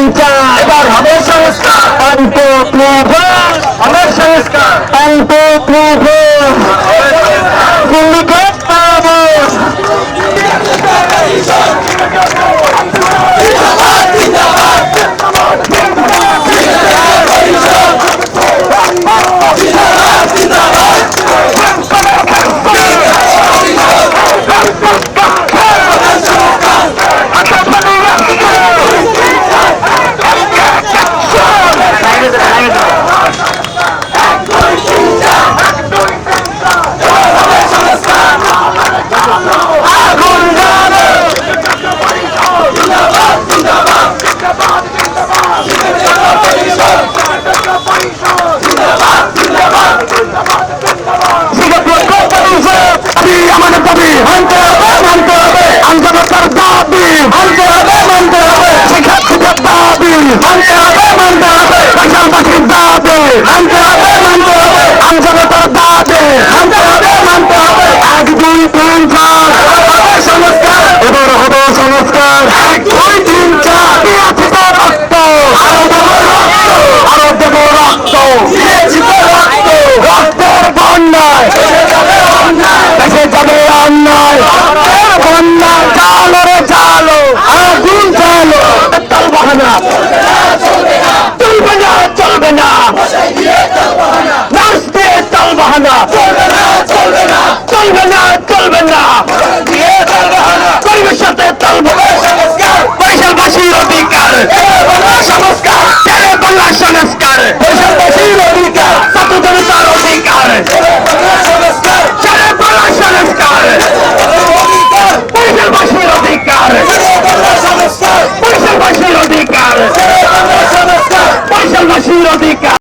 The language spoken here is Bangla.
সংস্কার। এবার অল্প প্রভাব I'm হানা চলবে না চলবে না। চলবে না পরিবেশ সাথে চলবে বরিশালবাসীর অধিকার। সংস্কার। বাংলা সংস্কার। বরিশালবাসীর অধিকার। ছাত্র জনতার অধিকার বাংলা সংস্কার। বরিশালবাসীর অধিকার। বরিশালবাসীর অধিকার। বরিশালবাসীর অধিকার।